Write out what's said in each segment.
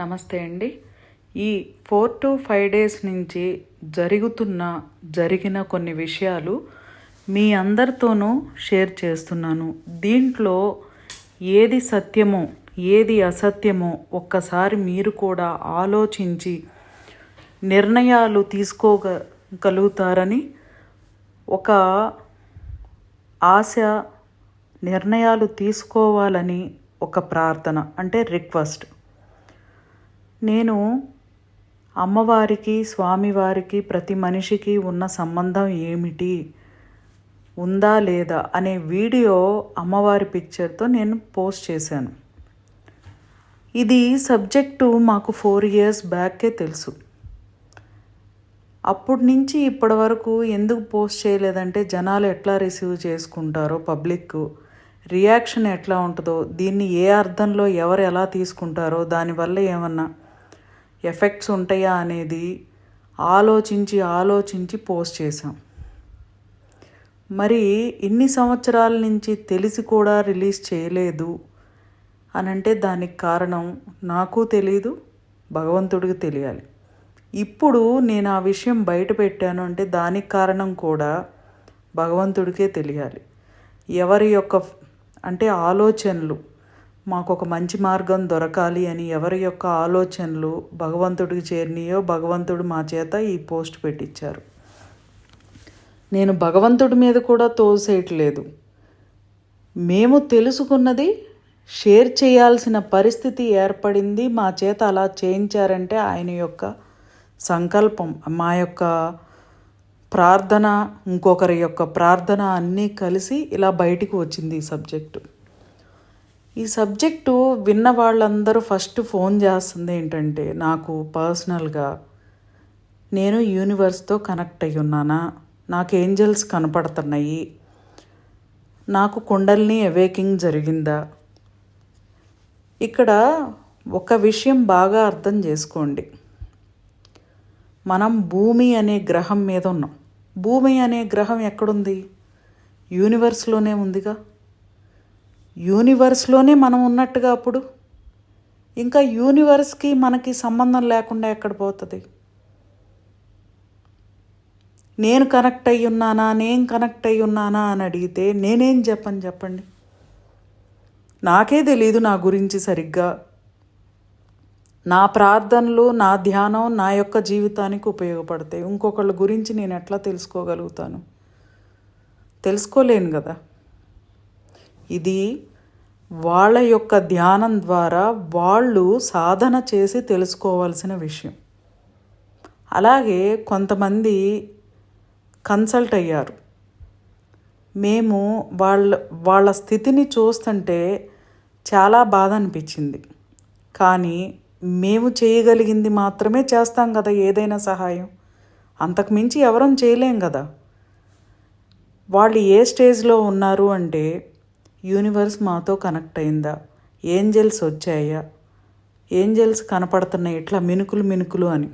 నమస్తే అండి. ఈ ఫోర్ టు ఫైవ్ డేస్ నుంచి జరుగుతున్న జరిగిన కొన్ని విషయాలు మీ అందరితోనూ షేర్ చేస్తున్నాను. దీంట్లో ఏది సత్యమో ఏది అసత్యమో ఒక్కసారి మీరు కూడా ఆలోచించి నిర్ణయాలు తీసుకోగలుగుతారని ఒక ఆశ నిర్ణయాలు తీసుకోవాలని ఒక ప్రార్థన అంటే రిక్వెస్ట్. నేను అమ్మవారికి స్వామివారికి ప్రతి మనిషికి ఉన్న సంబంధం ఏమిటి? ఉందా లేదా? అనే వీడియో అమ్మవారి పిక్చర్తో నేను పోస్ట్ చేశాను. ఇది సబ్జెక్టు మాకు ఫోర్ ఇయర్స్ బ్యాకే తెలుసు. అప్పటి నుంచి ఇప్పటి వరకు ఎందుకు పోస్ట్ చేయలేదంటే జనాలు ఎట్లా రిసీవ్ చేసుకుంటారో పబ్లిక్ రియాక్షన్ ఎట్లా ఉంటుందో దీన్ని ఏ అర్థంలో ఎవరు ఎలా తీసుకుంటారో దానివల్ల ఏమన్నా ఎఫెక్ట్స్ ఉంటాయా అనేది ఆలోచించి ఆలోచించి పోస్ట్ చేశాం. మరి ఇన్ని సంవత్సరాల నుంచి తెలిసి కూడా రిలీజ్ చేయలేదు అని అంటే దానికి కారణం నాకు తెలియదు భగవంతుడికి తెలియాలి. ఇప్పుడు నేను ఆ విషయం బయట పెట్టాను అంటే దానికి కారణం కూడా భగవంతుడికే తెలియాలి. ఎవరి యొక్క అంటే ఆలోచనలు మాకు ఒక మంచి మార్గం దొరకాలి అని ఎవరి యొక్క ఆలోచనలు భగవంతుడికి చేరినాయో భగవంతుడు మా చేత ఈ పోస్ట్ పెట్టించారు నేను భగవంతుడి మీద కూడా తోసేయట్లేదు. మేము తెలుసుకున్నది షేర్ చేయాల్సిన పరిస్థితి ఏర్పడింది. మా చేత అలా చేయించారంటే ఆయన యొక్క సంకల్పం మా యొక్క ప్రార్థన ఇంకొకరి యొక్క ప్రార్థన అన్నీ కలిసి ఇలా బయటికి వచ్చింది ఈ సబ్జెక్టు. ఈ సబ్జెక్టు విన్న వాళ్ళందరూ ఫస్ట్ ఫోన్ చేస్తుంది ఏంటంటే నాకు పర్సనల్గా నేను యూనివర్స్తో కనెక్ట్ అయి ఉన్నానా? నాకు ఏంజల్స్ కనపడుతున్నాయి. నాకు కుండల్ని అవేకింగ్ జరిగిందా? ఇక్కడ ఒక విషయం బాగా అర్థం చేసుకోండి. మనం భూమి అనే గ్రహం మీద ఉన్నాం. భూమి అనే గ్రహం ఎక్కడుంది? యూనివర్స్లోనే ఉందిగా? యూనివర్స్లోనే మనం ఉన్నట్టుగా అప్పుడు? ఇంకా యూనివర్స్కి మనకి సంబంధం లేకుండా ఎక్కడ పోతుంది? నేను కనెక్ట్ అయ్యి ఉన్నానా? నేను కనెక్ట్ అయ్యి ఉన్నానా అని అడిగితే నేనేం చెప్పని చెప్పండి. నాకే తెలీదు నా గురించి సరిగ్గా. నా ప్రార్థనలు నా ధ్యానం నా యొక్క జీవితానికి ఉపయోగపడతాయి. ఇంకొకళ్ళ గురించి నేను ఎట్లా తెలుసుకోగలుగుతాను? తెలుసుకోలేను కదా. ఇది వాళ్ళ యొక్క ధ్యానం ద్వారా వాళ్ళు సాధన చేసి తెలుసుకోవాల్సిన విషయం. అలాగే కొంతమంది కన్సల్ట్ అయ్యారు. మేము వాళ్ళ వాళ్ళ స్థితిని చూస్తుంటే చాలా బాధ అనిపించింది. కానీ మేము చేయగలిగింది మాత్రమే చేస్తాం కదా ఏదైనా సహాయం. అంతకు మించి ఎవరం చేయలేం కదా. వాళ్ళు ఏ స్టేజ్లో ఉన్నారు అంటే యూనివర్స్ మాతో కనెక్ట్ అయిందా? ఏంజల్స్ వచ్చాయా? ఏంజల్స్ కనపడుతున్నాయి ఇట్లా మినుకులు మినుకులు అని.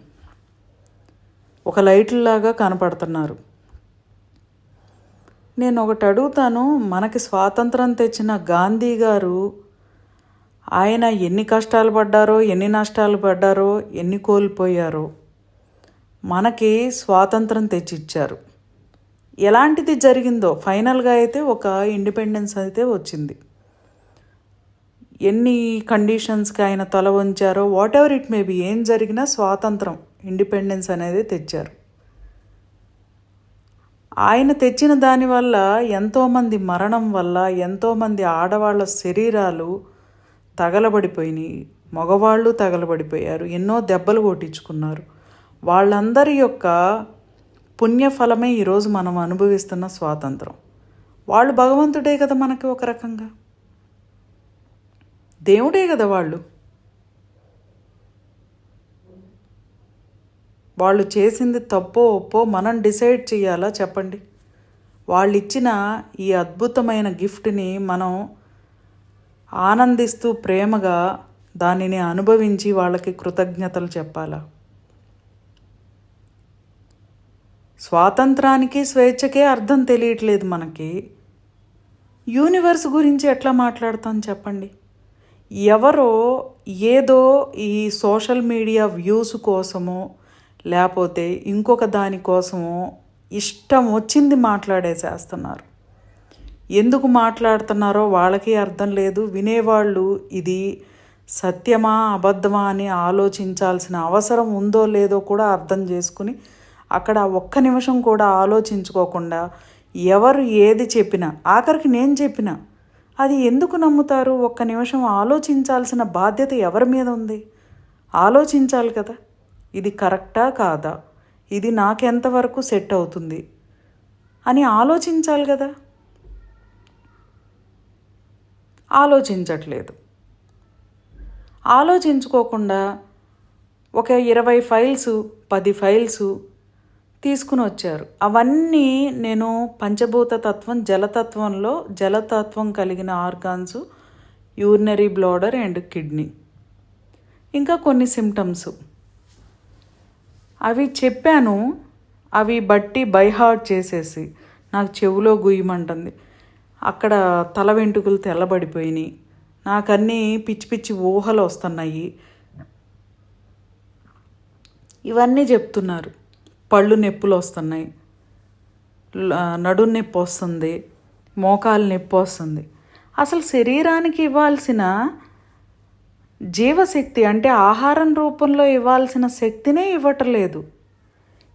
ఒక లైట్లాగా కనపడుతున్నారు. నేను ఒకటి అడుగుతాను మనకి స్వాతంత్రం తెచ్చిన గాంధీ గారు ఆయన ఎన్ని కష్టాలు పడ్డారో ఎన్ని నష్టాలు పడ్డారో ఎన్ని కోల్పోయారో మనకి స్వాతంత్రం తెచ్చిచ్చారు. ఎలాంటిది జరిగిందో ఫైనల్గా అయితే ఒక ఇండిపెండెన్స్ అయితే వచ్చింది. ఎన్ని కండిషన్స్కి ఆయన తల వంచారో whatever it may be ఏం జరిగినా స్వాతంత్రం ఇండిపెండెన్స్ అనేది తెచ్చారు. ఆయన తెచ్చిన దానివల్ల ఎంతోమంది మరణం వల్ల ఎంతోమంది ఆడవాళ్ళ శరీరాలు తగలబడిపోయినాయి. మగవాళ్ళు తగలబడిపోయారు. ఎన్నో దెబ్బలు కొట్టించుకున్నారు. వాళ్ళందరి యొక్క పుణ్యఫలమే ఈరోజు మనం అనుభవిస్తున్న స్వాతంత్రం. వాళ్ళు భగవంతుడే కదా మనకి ఒక రకంగా. దేవుడే కదా వాళ్ళు. వాళ్ళు చేసింది తప్పో ఒప్పో మనం డిసైడ్ చేయాలా చెప్పండి? వాళ్ళు ఇచ్చిన ఈ అద్భుతమైన గిఫ్ట్ని మనం ఆనందిస్తూ ప్రేమగా దానిని అనుభవించి వాళ్ళకి కృతజ్ఞతలు చెప్పాలా? స్వాతంత్రానికి స్వేచ్ఛకే అర్థం తెలియట్లేదు మనకి. యూనివర్స్ గురించి ఎట్లా మాట్లాడతాం చెప్పండి? ఎవరో ఏదో ఈ సోషల్ మీడియా వ్యూస్ కోసమో లేకపోతే ఇంకొక దానికోసమో ఇష్టం వచ్చింది మాట్లాడేసేస్తున్నారు. ఎందుకు మాట్లాడుతున్నారో వాళ్ళకి అర్థం లేదు. వినేవాళ్ళు ఇది సత్యమా అబద్ధమా అని ఆలోచించాల్సిన అవసరం ఉందో లేదో కూడా అర్థం చేసుకుని అక్కడ ఒక్క నిమిషం కూడా ఆలోచించుకోకుండా ఎవరు ఏది చెప్పినా ఆఖరికి నేను చెప్పినా అది ఎందుకు నమ్ముతారు? ఒక్క నిమిషం ఆలోచించాల్సిన బాధ్యత ఎవరి మీద ఉంది? ఆలోచించాలి కదా. ఇది కరెక్టా కాదా? ఇది నాకెంతవరకు సెట్ అవుతుంది? అని ఆలోచించాలి కదా. ఆలోచించట్లేదు. ఆలోచించుకోకుండా ఒక ఇరవై ఫైల్స్ పది ఫైల్స్ తీసుకుని వచ్చారు. అవన్నీ నేను పంచభూత తత్వం జలతత్వంలో జలతత్వం కలిగిన organs urinary bladder and kidney. ఇంకా కొన్ని సిమ్టమ్స్ అవి చెప్పాను అవి బట్టి బైహార్ట్ చేసేసి నాకు చెవులో గుయ్యమంటుంది. అక్కడ తల వెంట్రుకలు తెల్లబడిపోయినాయి. నాకన్నీ పిచ్చి పిచ్చి ఊహలు వస్తున్నాయి. ఇవన్నీ చెప్తున్నారు. పళ్ళు నొప్పులు వస్తున్నాయి. నడు నడుం నొప్పి వస్తుంది. మోకాలు నొప్పి వస్తుంది. అసలు శరీరానికి ఇవ్వాల్సిన జీవశక్తి అంటే ఆహారం రూపంలో ఇవ్వాల్సిన శక్తినే ఇవ్వటలేదు.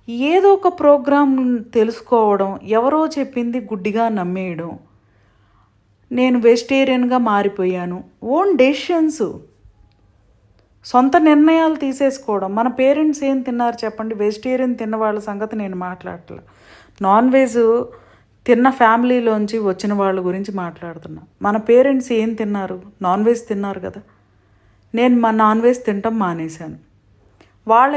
ఏదో ఒక ప్రోగ్రాం తెలుసుకోవడం ఎవరో చెప్పింది గుడ్డిగా నమ్మేయడం. నేను వెజిటేరియన్గా మారిపోయాను. ఓన్ డెసిషన్స్ సొంత నిర్ణయాలు తీసేసుకోవడం. మన పేరెంట్స్ ఏం తిన్నారు చెప్పండి? వెజిటేరియన్ తిన్న వాళ్ళ సంగతి నేను మాట్లాడట్లా. నాన్ వెజ్ తిన్న ఫ్యామిలీలోంచి వచ్చిన వాళ్ళ గురించి మాట్లాడుతున్నా. మన పేరెంట్స్ ఏం తిన్నారు? నాన్ వెజ్ తిన్నారు కదా. నేను మా నాన్ వెజ్ తినటం మానేశాను. వాళ్ళ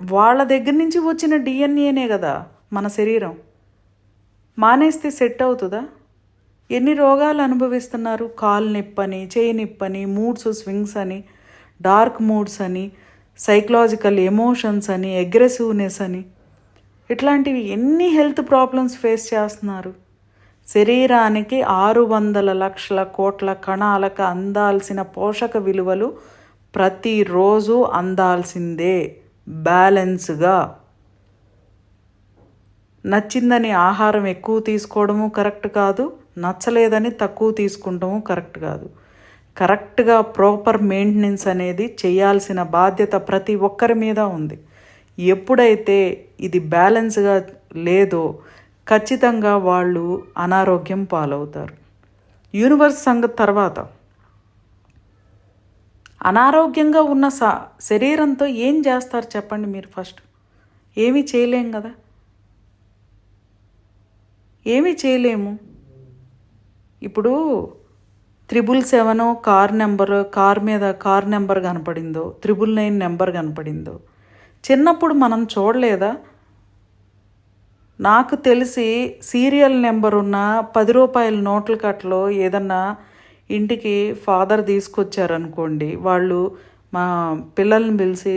వాళ్ళ దగ్గర నుంచి వచ్చిన డిఎన్ఏనే కదా మన శరీరం. మానేస్తే సెట్ అవుతుందా? ఎన్ని రోగాలు అనుభవిస్తున్నారు? కాలు నొప్పని చేయి నొప్పని మూడ్స్ స్వింగ్స్ అని. డార్క్ మూడ్స్ అని సైకలాజికల్ ఎమోషన్స్ అని అగ్రెసివ్నెస్ అని. ఇట్లాంటివి ఎన్ని హెల్త్ ప్రాబ్లమ్స్ ఫేస్ చేస్తున్నారు? శరీరానికి ఆరు వందల లక్షల కోట్ల కణాలకు అందాల్సిన పోషక విలువలు ప్రతిరోజు అందాల్సిందే బ్యాలెన్స్గా. నచ్చిందని ఆహారం ఎక్కువ తీసుకోవడము కరెక్ట్ కాదు నచ్చలేదని తక్కువ తీసుకుంటాము కరెక్ట్ కాదు. కరెక్ట్గా ప్రాపర్ మెయింటెనెన్స్ అనేది చేయాల్సిన బాధ్యత ప్రతి ఒక్కరి మీద ఉంది. ఎప్పుడైతే ఇది బ్యాలెన్స్గా లేదో ఖచ్చితంగా వాళ్ళు అనారోగ్యం పాలవుతారు. యూనివర్స్ సంగతి తర్వాత. అనారోగ్యంగా ఉన్న సా శరీరంతో ఏం చేస్తారు చెప్పండి మీరు ఫస్ట్. ఏమీ చేయలేం కదా. ఏమీ చేయలేము. ఇప్పుడు triple seven car number car మీద కార్ నెంబర్ కనపడిందో త్రిబుల్ నైన్ నెంబర్ కనపడిందో. చిన్నప్పుడు మనం చూడలేదా? నాకు తెలిసి సీరియల్ నెంబర్ ఉన్న పది రూపాయల నోట్ల కట్టలో ఏదన్నా ఇంటికి ఫాదర్ తీసుకొచ్చారనుకోండి వాళ్ళు మా పిల్లల్ని పిలిచి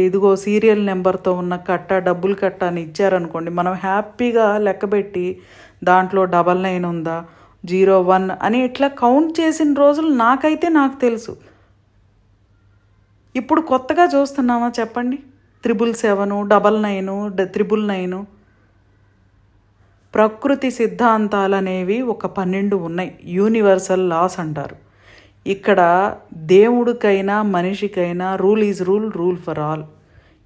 ఇదిగో సీరియల్ నెంబర్తో ఉన్న కట్ట డబ్బులు కట్ట అని ఇచ్చారనుకోండి మనం హ్యాపీగా లెక్కబెట్టి దాంట్లో డబల్ నైన్ ఉందా? జీరో వన్ అని ఇట్లా కౌంట్ చేసిన రోజులు నాకైతే నాకు తెలుసు. ఇప్పుడు కొత్తగా చూస్తున్నామా చెప్పండి? Triple seven double nine triple nine. ప్రకృతి సిద్ధాంతాలు అనేవి ఒక పన్నెండు ఉన్నాయి. యూనివర్సల్ లాస్ అంటారు. ఇక్కడ దేవుడికైనా మనిషికైనా rule is rule rule for all.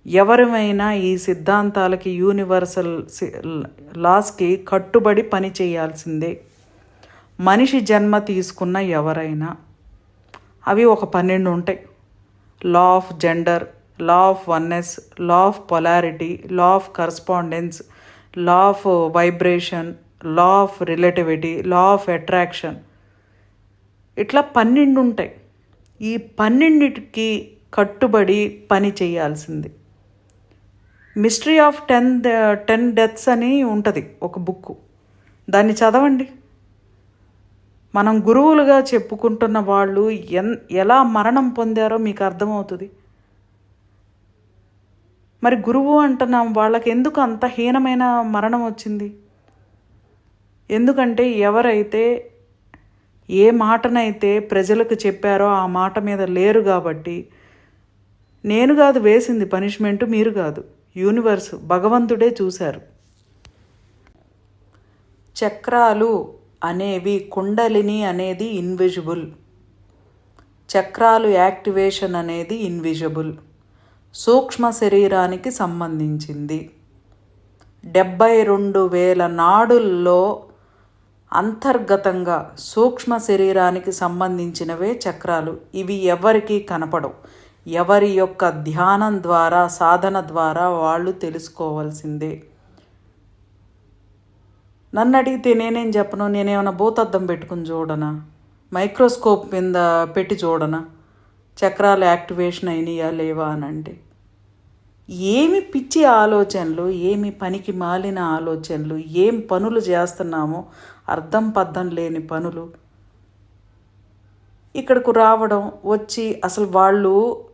ఎవరిమైనా ఈ సిద్ధాంతాలకి యూనివర్సల్ లాస్కి కట్టుబడి పని చేయాల్సిందే. మనిషి జన్మ తీసుకున్న ఎవరైనా అవి ఒక పన్నెండు ఉంటాయి. Law of gender law of oneness law of polarity law of correspondence law of vibration law of relativity law of attraction ఇట్లా పన్నెండు ఉంటాయి. ఈ పన్నెండిటికి కట్టుబడి పని చేయాల్సింది. Mystery of ten ten deaths అని ఉంటుంది ఒక బుక్ దాన్ని చదవండి. మనం గురువులుగా చెప్పుకుంటున్న వాళ్ళు ఎన్ ఎలా మరణం పొందారో మీకు అర్థమవుతుంది. మరి గురువు అంటున్నాం వాళ్ళకి ఎందుకు అంత హీనమైన మరణం వచ్చింది? ఎందుకంటే ఎవరైతే ఏ మాటనైతే ప్రజలకు చెప్పారో ఆ మాట మీద లేరు కాబట్టి నేను కాదు వేసింది పనిష్మెంట్ మీరు కాదు యూనివర్స్ భగవంతుడే చూశారు. చక్రాలు అనేవి కుండలిని అనేది ఇన్విజిబుల్ చక్రాలు యాక్టివేషన్ అనేది ఇన్విజిబుల్ సూక్ష్మ శరీరానికి సంబంధించింది. డెబ్బై రెండు వేల నాడుల్లో అంతర్గతంగా సూక్ష్మ శరీరానికి సంబంధించినవే చక్రాలు. ఇవి ఎవరికీ కనపడవు. ఎవరి యొక్క ధ్యానం ద్వారా సాధన ద్వారా వాళ్ళు తెలుసుకోవాల్సిందే. నన్ను అడిగితే నేనేం చెప్పను? నేనేమైనా భూతద్దం పెట్టుకుని చూడనా? మైక్రోస్కోప్ మీద పెట్టి చూడనా? చక్రాలు యాక్టివేషన్ అయినాయా లేవా అని అంటే. ఏమి పిచ్చి ఆలోచనలు ఏమి పనికి మాలిన ఆలోచనలు ఏం పనులు చేస్తున్నామో అర్థం పద్ధం లేని పనులు. ఇక్కడకు రావడం వచ్చి అసలు వాళ్ళు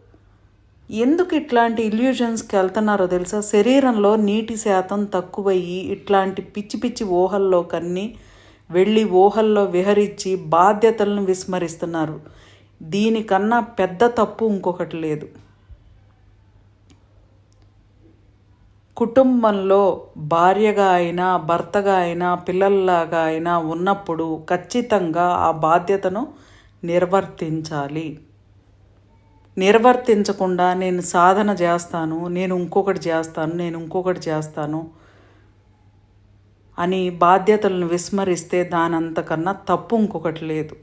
ఎందుకు ఇట్లాంటి ఇల్యూజన్స్కి వెళ్తున్నారో తెలుసా? శరీరంలో నీటి శాతం తక్కువయ్యి ఇట్లాంటి పిచ్చి పిచ్చి ఊహల్లో కన్ని వెళ్ళి ఊహల్లో విహరించి బాధ్యతలను విస్మరిస్తున్నారు. దీనికన్నా పెద్ద తప్పు ఇంకొకటి లేదు. కుటుంబంలో భార్యగా అయినా భర్తగా అయినా పిల్లల్లాగా అయినా ఉన్నప్పుడు ఖచ్చితంగా ఆ బాధ్యతను నిర్వర్తించాలి. నిర్వర్తించకుండా నేను సాధన చేస్తాను నేను ఇంకొకటి చేస్తాను నేను ఇంకొకటి చేస్తాను అని బాధ్యతలను విస్మరిస్తే దానంతకన్నా తప్పు ఇంకొకటి లేదు.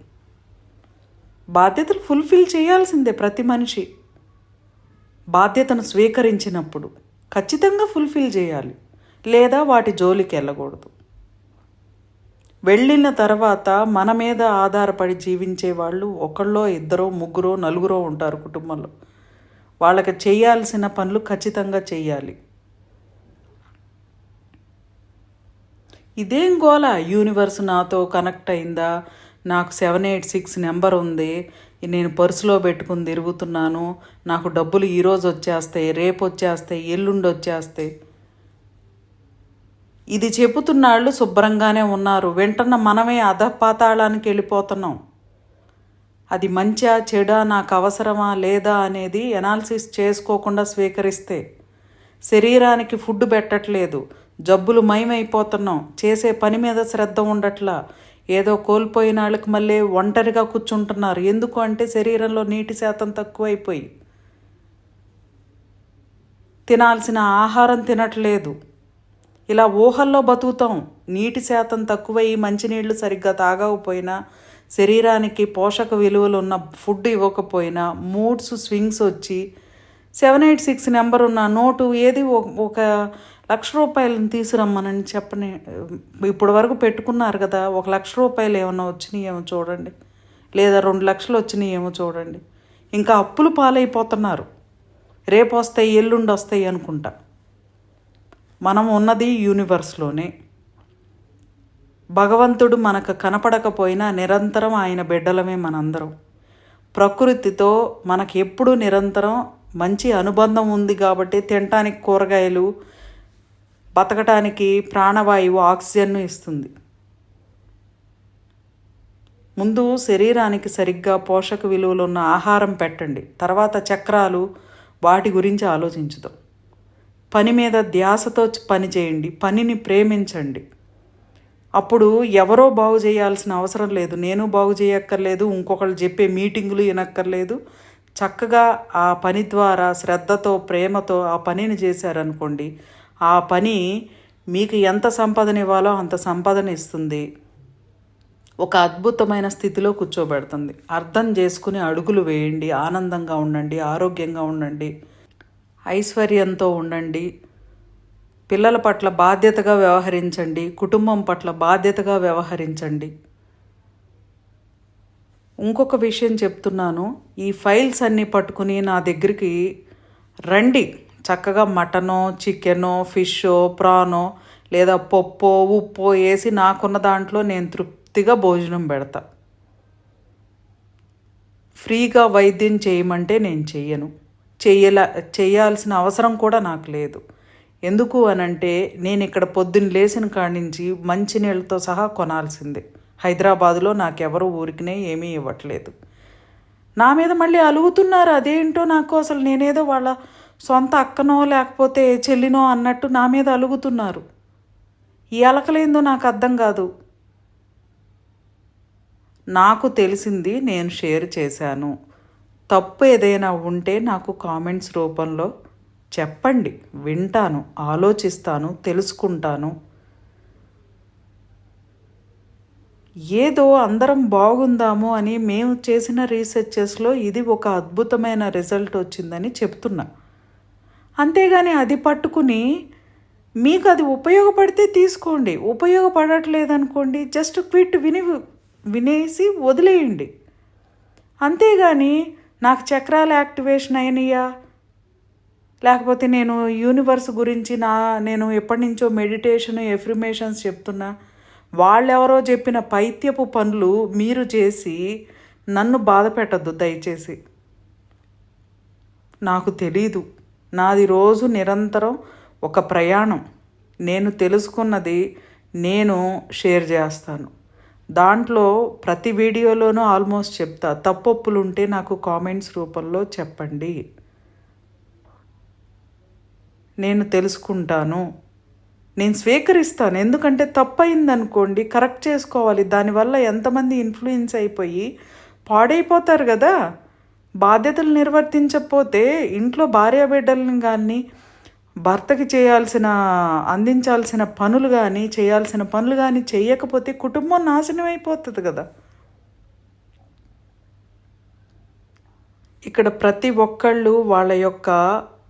బాధ్యతలు ఫుల్ఫిల్ చేయాల్సిందే ప్రతి మనిషి. బాధ్యతను స్వీకరించినప్పుడు ఖచ్చితంగా ఫుల్ఫిల్ చేయాలి. లేదా వాటి జోలికి వెళ్ళకూడదు. వెళ్ళిన తర్వాత మన మీద ఆధారపడి జీవించే వాళ్ళు ఒకళ్ళో ఇద్దరో ముగ్గురో నలుగురో ఉంటారు కుటుంబంలో. వాళ్ళకి చేయాల్సిన పనులు ఖచ్చితంగా చేయాలి. ఇదేం గోల? యూనివర్స్ నాతో కనెక్ట్ అయిందా? నాకు సెవెన్ ఎయిట్ సిక్స్ నెంబర్ ఉంది. నేను పర్సులో పెట్టుకుని తిరుగుతున్నాను. నాకు డబ్బులు ఈరోజు వచ్చేస్తాయి రేపు వచ్చేస్తాయి ఎల్లుండి వచ్చేస్తాయి. ఇది చెబుతున్నాళ్ళు శుభ్రంగానే ఉన్నారు. వెంటనే మనమే అధపాతాళానికి వెళ్ళిపోతున్నాం. అది మంచా చెడా నాకు అవసరమా లేదా అనేది ఎనాలిసిస్ చేసుకోకుండా స్వీకరిస్తే శరీరానికి ఫుడ్ పెట్టట్లేదు. జబ్బులు మయమైపోతున్నాం చేసే పని మీద శ్రద్ధ ఉండట్లా. ఏదో కోల్పోయిన వాళ్ళకి మళ్ళీ ఒంటరిగా కూర్చుంటున్నారు. ఎందుకు అంటే శరీరంలో నీటి శాతం తక్కువైపోయి. తినాల్సిన ఆహారం తినట్లేదు. ఇలా ఊహల్లో బతుకుతాం. నీటి శాతం తక్కువయ్యి మంచినీళ్ళు సరిగ్గా తాగకపోయినా శరీరానికి పోషక విలువలు ఉన్న ఫుడ్ ఇవ్వకపోయినా మూడ్స్ స్వింగ్స్ వచ్చి సెవెన్ ఎయిట్ సిక్స్ నెంబర్ ఉన్న నోటు ఏది ఒక లక్ష రూపాయలను తీసురమ్మనని చెప్పని ఇప్పటి వరకు పెట్టుకున్నారు కదా ఒక లక్ష రూపాయలు ఏమైనా వచ్చినాయేమో చూడండి. లేదా రెండు లక్షలు వచ్చినాయేమో చూడండి. ఇంకా అప్పులు పాలైపోతున్నారు. రేపు వస్తాయి ఎల్లుండి వస్తాయి అనుకుంటా. మనం ఉన్నది యూనివర్స్లోనే భగవంతుడు మనకు కనపడకపోయినా నిరంతరం ఆయన బిడ్డలమే మనందరం. ప్రకృతితో మనకి ఎప్పుడు నిరంతరం మంచి అనుబంధం ఉంది కాబట్టి తినటానికి కూరగాయలు బతకటానికి ప్రాణవాయువు ఆక్సిజన్ను ఇస్తుంది. ముందు శరీరానికి సరిగ్గా పోషక విలువలు ఉన్న ఆహారం పెట్టండి. తర్వాత చక్రాలు వాటి గురించి ఆలోచించుదాం. పని మీద ధ్యాసతో పని చేయండి పనిని ప్రేమించండి. అప్పుడు ఎవరో బాగు చేయాల్సిన అవసరం లేదు. నేను బాగు చేయక్కర్లేదు ఇంకొకళ్ళు చెప్పే మీటింగులు వినక్కర్లేదు. చక్కగా ఆ పని ద్వారా శ్రద్ధతో ప్రేమతో ఆ పనిని చేశారనుకోండి ఆ పని మీకు ఎంత సంపదన ఇవ్వాలో అంత సంపదన ఇస్తుంది. ఒక అద్భుతమైన స్థితిలో కూర్చోబెడుతుంది. అర్థం చేసుకుని అడుగులు వేయండి ఆనందంగా ఉండండి ఆరోగ్యంగా ఉండండి. ఐశ్వర్యంతో ఉండండి. పిల్లల పట్ల బాధ్యతగా వ్యవహరించండి. కుటుంబం పట్ల బాధ్యతగా వ్యవహరించండి. ఇంకొక విషయం చెప్తున్నాను. ఈ ఫైల్స్ అన్నీ పట్టుకుని నా దగ్గరికి రండి. చక్కగా మటనో చికెనో ఫిషో ప్రానో లేదా పప్పో ఉప్పో వేసి నాకున్న దాంట్లో నేను తృప్తిగా భోజనం పెడతా. ఫ్రీగా వైద్యం చేయమంటే నేను చెయ్యను. చేయల చేయాల్సిన అవసరం కూడా నాకు లేదు. ఎందుకు అనంటే నేను ఇక్కడ పొద్దున్న లేచిన కాడి నుంచి మంచినీళ్ళతో సహా కొనాల్సిందే. హైదరాబాదులో నాకెవరు ఊరికినే ఏమీ ఇవ్వట్లేదు. నా మీద మళ్ళీ అలుగుతున్నారు అదేంటో నాకు అసలు నేనేదో వాళ్ళ సొంత అక్కనో లేకపోతే చెల్లినో అన్నట్టు నా మీద అలుగుతున్నారు. ఈ అలకలేందో నాకు అర్థం కాదు. నాకు తెలిసింది నేను షేర్ చేశాను. తప్పు ఏదైనా ఉంటే నాకు కామెంట్స్ రూపంలో చెప్పండి. వింటాను ఆలోచిస్తాను తెలుసుకుంటాను. ఏదో అందరం బాగుందాము అని మేము చేసిన రీసెర్చెస్లో ఇది ఒక అద్భుతమైన రిజల్ట్ వచ్చిందని చెప్తున్నా. అంతేగాని అది పట్టుకుని మీకు అది ఉపయోగపడితే తీసుకోండి. ఉపయోగపడట్లేదనుకోండి జస్ట్ క్విట్ విని వినేసి వదిలేయండి. అంతేగాని నాకు చక్రాల యాక్టివేషన్ అయినయా లేకపోతే నేను యూనివర్స్ గురించి నా నేను ఎప్పటి నుంచో మెడిటేషన్ ఎఫ్రిమేషన్స్ చెప్తున్నా. వాళ్ళెవరో చెప్పిన పైత్యపు పనులు మీరు చేసి నన్ను బాధ పెట్టద్దు దయచేసి. నాకు తెలీదు. నాది రోజు నిరంతరం ఒక ప్రయాణం. నేను తెలుసుకున్నది నేను షేర్ చేస్తాను. దాంట్లో ప్రతి వీడియోలోనూ ఆల్మోస్ట్ చెప్తా. తప్పొప్పులుంటే నాకు కామెంట్స్ రూపంలో చెప్పండి. నేను తెలుసుకుంటాను. నేను స్వీకరిస్తాను. ఎందుకంటే తప్పయింది అనుకోండి కరెక్ట్ చేసుకోవాలి. దానివల్ల ఎంతమంది ఇన్ఫ్లుయెన్స్ అయిపోయి పాడైపోతారు కదా. బాధ్యతలు నిర్వర్తించకపోతే ఇంట్లో భార్యాబిడ్డలను కానీ భర్తకి చేయాల్సిన అందించాల్సిన పనులు కానీ చేయాల్సిన పనులు కానీ చేయకపోతే కుటుంబం నాశనం అయిపోతుంది కదా. ఇక్కడ ప్రతి ఒక్కళ్ళు వాళ్ళ యొక్క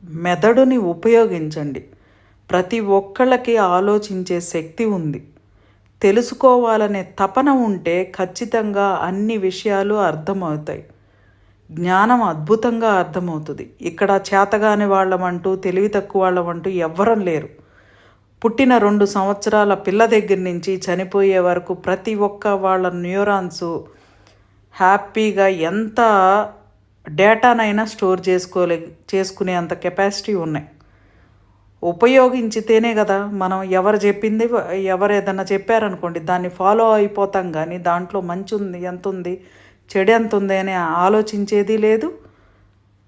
మెదడుని ఉపయోగించండి. ప్రతి ఒక్కళ్ళకి ఆలోచించే శక్తి ఉంది. తెలుసుకోవాలనే తపన ఉంటే ఖచ్చితంగా అన్ని విషయాలు అర్థమవుతాయి. జ్ఞానం అద్భుతంగా అర్థమవుతుంది. ఇక్కడ చేతగాని వాళ్ళమంటూ తెలివి తక్కువ వాళ్ళమంటూ ఎవ్వరం లేరు. పుట్టిన రెండు సంవత్సరాల పిల్ల దగ్గర నుంచి చనిపోయే వరకు ప్రతి ఒక్క వాళ్ళ న్యూరాన్స్ హ్యాపీగా ఎంత డేటానైనా స్టోర్ చేసుకోలే చేసుకునే అంత కెపాసిటీ ఉన్నాయి. ఉపయోగించితేనే కదా మనం ఎవరు చెప్పింది ఎవరు ఏదన్నా చెప్పారనుకోండి దాన్ని ఫాలో అయిపోతాం కానీ దాంట్లో మంచి ఉంది ఎంత ఉంది చెడు ఎంత ఉంది అని ఆలోచించేది లేదు.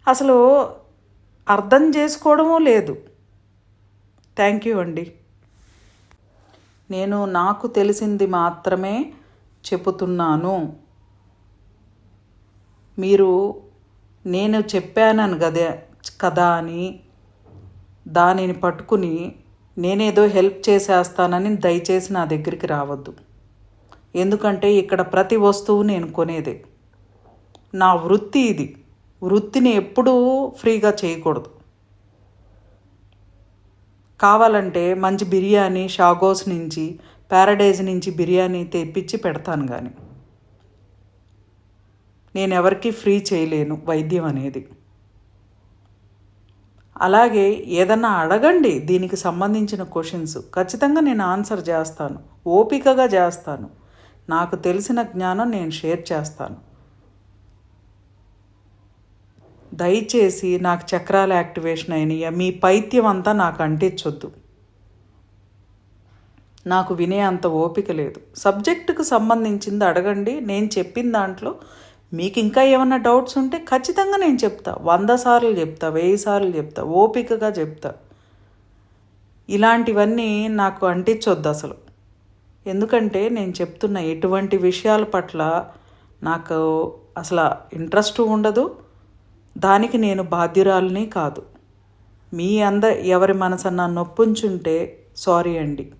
అసలు అర్థం చేసుకోవడము లేదు. థ్యాంక్ యూ అండి. నేను నాకు తెలిసింది మాత్రమే చెబుతున్నాను. మీరు నేను చెప్పానను కదా కదా అని దానిని పట్టుకుని నేనేదో హెల్ప్ చేసేస్తానని దయచేసి నా దగ్గరికి రావద్దు. ఎందుకంటే ఇక్కడ ప్రతి వస్తువు నేను కొనేదే. నా వృత్తి ఇది. వృత్తిని ఎప్పుడూ ఫ్రీగా చేయకూడదు. కావాలంటే మంచి బిర్యానీ షాగోస్ నుంచి ప్యారడైజ్ నుంచి బిర్యానీ తెప్పించి పెడతాను కానీ నేను ఎవరికీ ఫ్రీ చేయలేను వైద్యం అనేది. అలాగే ఏదన్నా అడగండి దీనికి సంబంధించిన క్వశ్చన్స్. ఖచ్చితంగా నేను ఆన్సర్ చేస్తాను. ఓపికగా చేస్తాను. నాకు తెలిసిన జ్ఞానం నేను షేర్ చేస్తాను. దయచేసి నాకు చక్రాల యాక్టివేషన్ అయినాయి మీ పైత్యం అంతా నాకు అంటించొద్దు. నాకు వినే అంత ఓపిక లేదు. సబ్జెక్టుకు సంబంధించింది అడగండి. నేను చెప్పిన దాంట్లో మీకు ఇంకా ఏమైనా డౌట్స్ ఉంటే ఖచ్చితంగా నేను చెప్తా. వంద సార్లు చెప్తా వెయ్యి సార్లు చెప్తా ఓపికగా చెప్తా. ఇలాంటివన్నీ నాకు అంటించొద్దు అసలు. ఎందుకంటే నేను చెప్తున్న ఎటువంటి విషయాల పట్ల నాకు అసలు ఇంట్రెస్ట్ ఉండదు. దానికి నేను బాధ్యురాలని కాదు. మీ అంద ఎవరి మనసన్నా నొప్పించుంటే సారీ అండి.